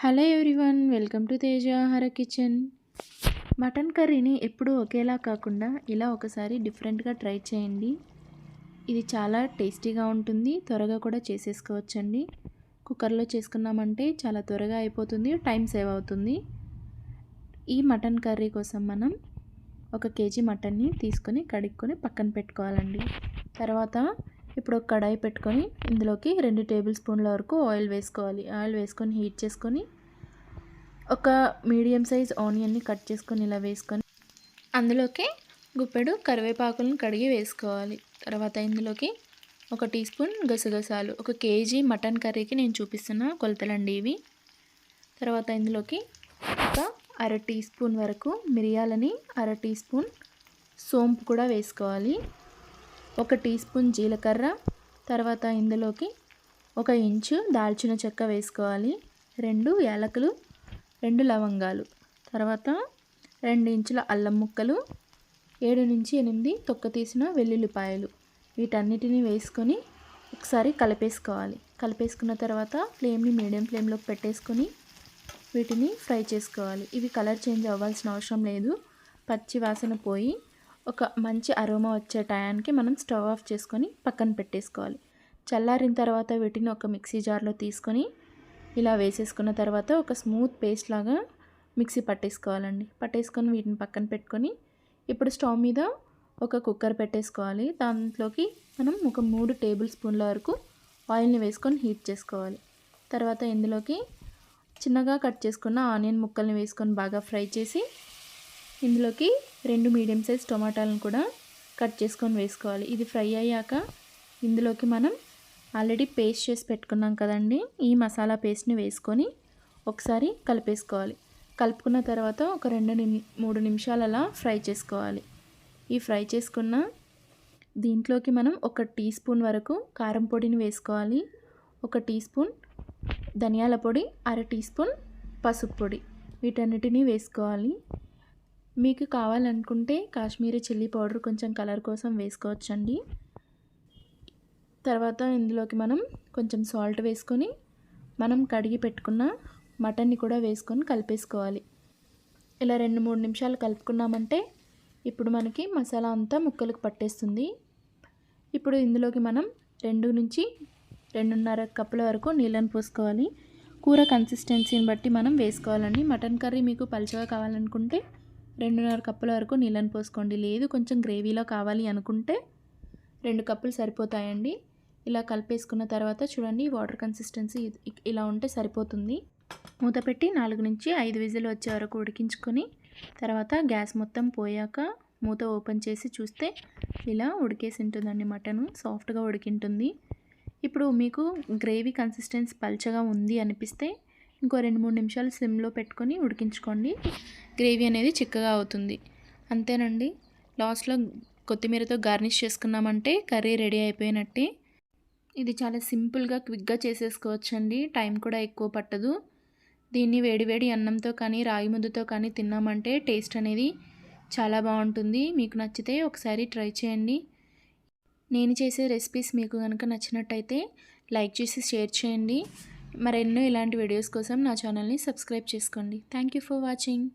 Hello everyone welcome to Teja kitchen. Mutton కర్రీని ఎప్పుడూ ఒకేలా కాకుండా ఇలా ఒకసారి డిఫరెంట్గా ట్రై చేయండి. ఇది చాలా టేస్టీగా ఉంటుంది త్వరగా కూడా చేసేసుకోవచ్చండి. కుక్కర్లో చేసుకున్నామంటే చాలా త్వరగా అయిపోతుంది టైం సేవ్ అవుతుంది. ఈ మటన్ కర్రీ కోసం మనం ఒక కేజీ మటన్ని తీసుకొని కడుక్కొని పక్కన పెట్టుకోవాలండి. తర్వాత ఇప్పుడు ఒక కడాయి పెట్టుకొని ఇందులోకి రెండు టేబుల్ స్పూన్ల వరకు ఆయిల్ వేసుకోవాలి. ఆయిల్ వేసుకొని హీట్ చేసుకొని ఒక మీడియం సైజ్ ఆనియన్ని కట్ చేసుకొని ఇలా వేసుకొని అందులోకి గుప్పెడు కరివేపాకులను కడిగి వేసుకోవాలి. తర్వాత ఇందులోకి ఒక టీ స్పూన్ గసగసాలు ఒక కేజీ మటన్ కర్రీకి నేను చూపిస్తున్న కొలతలండి ఇవి. తర్వాత ఇందులోకి ఒక అర టీ స్పూన్ వరకు మిరియాలని అర టీ స్పూన్ సోంపు కూడా వేసుకోవాలి. ఒక టీ స్పూన్ జీలకర్ర తర్వాత ఇందులోకి ఒక ఇంచు దాల్చిన చెక్క వేసుకోవాలి రెండు యాలకులు రెండు లవంగాలు తర్వాత రెండు ఇంచుల అల్లం ముక్కలు ఏడు నుంచి ఎనిమిది తొక్క తీసిన వెల్లుల్లిపాయలు వీటన్నిటిని వేసుకొని ఒకసారి కలిపేసుకోవాలి. కలిపేసుకున్న తర్వాత ఫ్లేమ్ని మీడియం ఫ్లేమ్లోకి పెట్టేసుకొని వీటిని ఫ్రై చేసుకోవాలి. ఇవి కలర్ చేంజ్ అవ్వాల్సిన అవసరం లేదు. పచ్చి వాసన పోయి ఒక మంచి అరోమా వచ్చే టయానికి మనం స్టవ్ ఆఫ్ చేసుకొని పక్కన పెట్టేసుకోవాలి. చల్లారిన తర్వాత వీటిని ఒక మిక్సీ జార్లో తీసుకొని ఇలా వేసేసుకున్న తర్వాత ఒక స్మూత్ పేస్ట్ లాగా మిక్సీ పట్టేసుకోవాలండి. పట్టేసుకొని వీటిని పక్కన పెట్టుకొని ఇప్పుడు స్టవ్ మీద ఒక కుక్కర్ పెట్టేసుకోవాలి. దాంట్లోకి మనం ఒక మూడు టేబుల్ స్పూన్ల వరకు ఆయిల్ని వేసుకొని హీట్ చేసుకోవాలి. తర్వాత ఇందులోకి చిన్నగా కట్ చేసుకున్న ఆనియన్ ముక్కల్ని వేసుకొని బాగా ఫ్రై చేసి ఇందులోకి రెండు మీడియం సైజ్ టొమాటాలను కూడా కట్ చేసుకొని వేసుకోవాలి. ఇది ఫ్రై అయ్యాక ఇందులోకి మనం ఆల్రెడీ పేస్ట్ చేసి పెట్టుకున్నాం కదండి. ఈ మసాలా పేస్ట్ని వేసుకొని ఒకసారి కలిపేసుకోవాలి. కలుపుకున్న తర్వాత ఒక రెండు నిమి మూడు నిమిషాలు అలా ఫ్రై చేసుకోవాలి. ఈ ఫ్రై చేసుకున్న దీంట్లోకి మనం ఒక టీ స్పూన్ వరకు కారం పొడిని వేసుకోవాలి. ఒక టీ స్పూన్ ధనియాల పొడి అర టీ స్పూన్ పసుపు పొడి. వీటన్నిటిని వేసుకోవాలి. మీకు కావాలనుకుంటే కాశ్మీరీ చిల్లీ పౌడర్ కొంచెం కలర్ కోసం వేసుకోవచ్చండి. తర్వాత ఇందులోకి మనం కొంచెం సాల్ట్ వేసుకొని మనం కడిగి పెట్టుకున్న మటన్ని కూడా వేసుకొని కలిపేసుకోవాలి. ఇలా రెండు మూడు నిమిషాలు కలుపుకున్నామంటే ఇప్పుడు మనకి మసాలా అంతా ముక్కలకు పట్టేస్తుంది. ఇప్పుడు ఇందులోకి మనం రెండు నుంచి రెండున్నర కప్పుల వరకు నీళ్ళని పోసుకోవాలి. కూర కన్సిస్టెన్సీని బట్టి మనం వేసుకోవాలండి. మటన్ కర్రీ మీకు పలుచగా కావాలనుకుంటే రెండున్నర కప్పుల వరకు నీళ్ళని పోసుకోండి. లేదు కొంచెం గ్రేవీలో కావాలి అనుకుంటే రెండు కప్పులు సరిపోతాయండి. ఇలా కలిపేసుకున్న తర్వాత చూడండి వాటర్ కన్సిస్టెన్సీ ఇలా ఉంటే సరిపోతుంది. మూత పెట్టి నాలుగు నుంచి ఐదు విజిల్ వచ్చే వరకు ఉడికించుకొని తర్వాత గ్యాస్ మొత్తం పోయాక మూత ఓపెన్ చేసి చూస్తే ఇలా ఉడికేసి ఉంటుందండి మటను. సాఫ్ట్గా ఉడికింటుంది. ఇప్పుడు మీకు గ్రేవీ కన్సిస్టెన్సీ పల్చగా ఉంది అనిపిస్తే ఇంకో రెండు మూడు నిమిషాలు సిమ్లో పెట్టుకొని ఉడికించుకోండి. గ్రేవీ అనేది చిక్కగా అవుతుంది. అంతేనండి. లాస్ట్లో కొత్తిమీరతో గార్నిష్ చేసుకున్నామంటే కర్రీ రెడీ అయిపోయినట్టే. ఇది చాలా సింపుల్గా క్విక్గా చేసేసుకోవచ్చండి. టైం కూడా ఎక్కువ పట్టదు. దీన్ని వేడివేడి అన్నంతో కానీ రాగి ముద్దతో కానీ తిన్నామంటే టేస్ట్ అనేది చాలా బాగుంటుంది. మీకు నచ్చితే ఒకసారి ట్రై చేయండి. నేను చేసే రెసిపీస్ మీకు కనుక నచ్చినట్టయితే లైక్ చేసి షేర్ చేయండి. మరెన్నో ఇలాంటి వీడియోస్ కోసం నా ఛానల్ని సబ్స్క్రైబ్ చేసుకోండి. Thank you for watching